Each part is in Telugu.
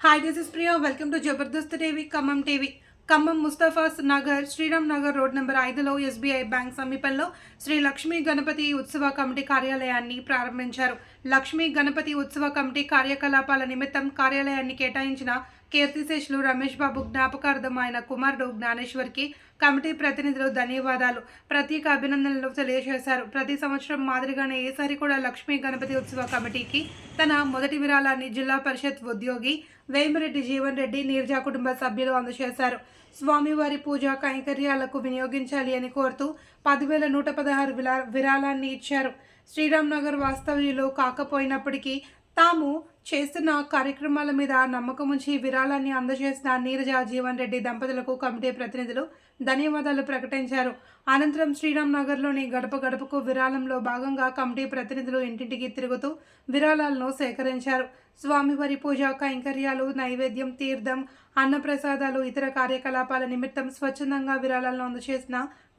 Hi this is Priya welcome to Jabardasth TV Khammam TV Khammam Mustafa's Nagar Sriram Nagar road number ఐదులో ఎస్బీఐ బ్యాంక్ సమీపంలో శ్రీ లక్ష్మీ గణపతి ఉత్సవ కమిటీ కార్యాలయాన్ని ప్రారంభించారు. లక్ష్మీ గణపతి ఉత్సవ కమిటీ కార్యకలాపాల నిమిత్తం కార్యాలయాన్ని కేటాయించిన కీర్తిశేషులు రమేష్ బాబు జ్ఞాపకార్థం ఆయన కుమారుడు జ్ఞానేశ్వర్కి కమిటీ ప్రతినిధులు ధన్యవాదాలు. ప్రత్యేక అభినందనలు తెలియజేశారు. ప్రతి సంవత్సరం మాదిరిగానే ఈసారి కూడా లక్ష్మీ గణపతి ఉత్సవ కమిటీకి తన మొదటి విరాళాన్ని జిల్లా పరిషత్ ఉద్యోగి వేమిరెడ్డి జీవన్ రెడ్డి నీర్జా కుటుంబ సభ్యులు అందజేశారు. స్వామివారి పూజా కైంకర్యాలకు వినియోగించాలి అని కోరుతూ పదివేల నూట పదహారు విలా విరాళాన్ని ఇచ్చారు. శ్రీరామ్ నగర్ వాస్తవ్యులు కాకపోయినప్పటికీ తాము చేస్తున్న కార్యక్రమాల మీద నమ్మకం ఉంచి విరాళాన్ని అందజేసిన నీరజ జీవన్ రెడ్డి దంపతులకు కమిటీ ప్రతినిధులు ధన్యవాదాలు ప్రకటించారు. అనంతరం శ్రీరామ్ నగర్లోని గడప గడపకు విరాళంలో భాగంగా కమిటీ ప్రతినిధులు ఇంటింటికి తిరుగుతూ విరాళాలను సేకరించారు. స్వామివారి పూజ కైంకర్యాలు నైవేద్యం తీర్థం అన్నప్రసాదాలు ఇతర కార్యకలాపాల నిమిత్తం స్వచ్ఛందంగా విరాళాలను అందజేసిన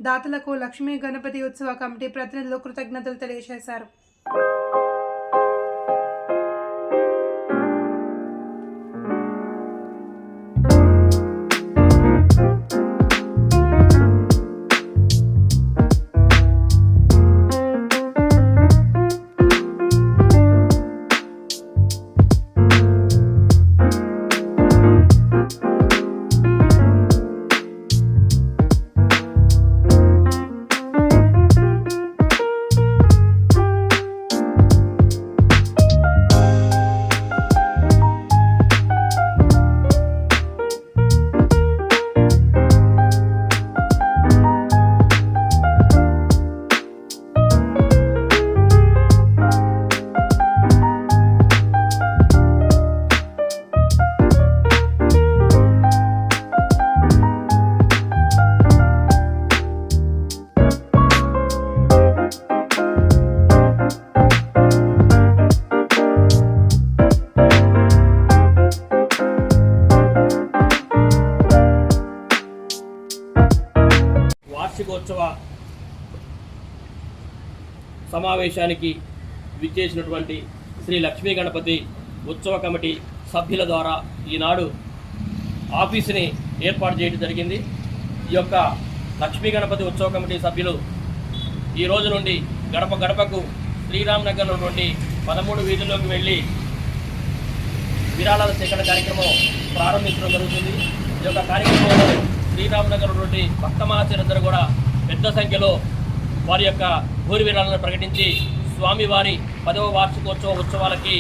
దాతలకు లక్ష్మీ గణపతి ఉత్సవ కమిటీ ప్రతినిధులు కృతజ్ఞతలు తెలియజేశారు. సమావేశానికి విచ్చేసినటువంటి శ్రీ లక్ష్మీ గణపతి ఉత్సవ కమిటీ సభ్యుల ద్వారా ఈనాడు ఆఫీసుని ఏర్పాటు చేయడం జరిగింది. ఈ యొక్క లక్ష్మీ గణపతి ఉత్సవ కమిటీ సభ్యులు ఈ రోజు నుండి గడప గడపకు శ్రీరామనగర్లో నుండి పదమూడు వీధుల్లోకి వెళ్ళి విరాళాల సేకరణ కార్యక్రమం ప్రారంభించడం జరుగుతుంది. ఈ యొక్క కార్యక్రమంలో శ్రీరామ్నగర్ నుండి భక్త మహాశయులందరూ కూడా పెద్ద సంఖ్యలో వారి యొక్క భూరి విరాళాలను ప్రకటించి స్వామివారి పదవ వార్షికోత్సవ ఉత్సవాలకి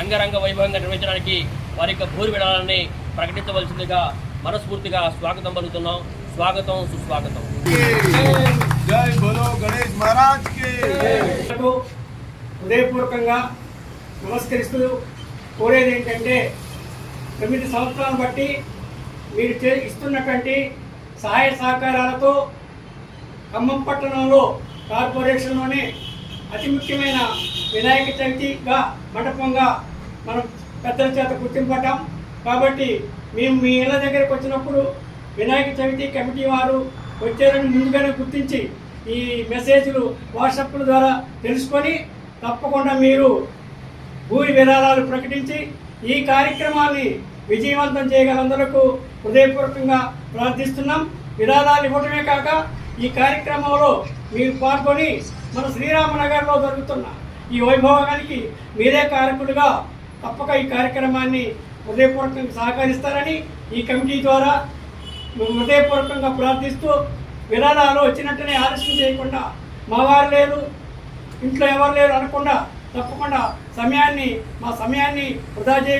అంగరంగ వైభవంగా నిర్వహించడానికి వారి యొక్క భూరి విరాళాన్ని ప్రకటించవలసిందిగా మనస్ఫూర్తిగా స్వాగతం పలుకుతున్నాం. స్వాగతం సుస్వాగతం. జై బోలో గణేష్ మహారాజ్కి. కు హృదయపూర్వకంగా నమస్కరిస్తూ కోరేది ఏంటంటే తొమ్మిది సంవత్సరాలను బట్టి మీరు చే ఇస్తున్నటువంటి సహాయ సహకారాలతో ఖమ్మం పట్టణంలో కార్పొరేషన్లోనే అతి ముఖ్యమైన వినాయక చవితిగా మండపంగా మనం పెద్దల చేత గుర్తింపటం కాబట్టి మేము మీ ఇళ్ళ దగ్గరకు వచ్చినప్పుడు వినాయక చవితి కమిటీ వారు వచ్చారని ముందుగానే గుర్తించి ఈ మెసేజ్లు వాట్సాప్ల ద్వారా తెలుసుకొని తప్పకుండా మీరు భూమి విరాళాలు ప్రకటించి ఈ కార్యక్రమాన్ని విజయవంతం చేయగలందరకు హృదయపూర్వకంగా ప్రార్థిస్తున్నాం. విరాళాలు ఇవ్వటమే కాక ఈ కార్యక్రమంలో మీరు పాల్గొని మన శ్రీరామనగర్లో జరుగుతున్న ఈ వైభవానికి మీరే కారకులుగా తప్పక ఈ కార్యక్రమాన్ని హృదయపూర్వకంగా సహకరిస్తారని ఈ కమిటీ ద్వారా హృదయపూర్వకంగా ప్రార్థిస్తూ విరాళాలు వచ్చినట్టునే ఆలస్యం చేయకుండా మా వారు లేరు ఇంట్లో ఎవరు లేరు అనకుండా తప్పకుండా సమయాన్ని మా సమయాన్ని వృధా చేయ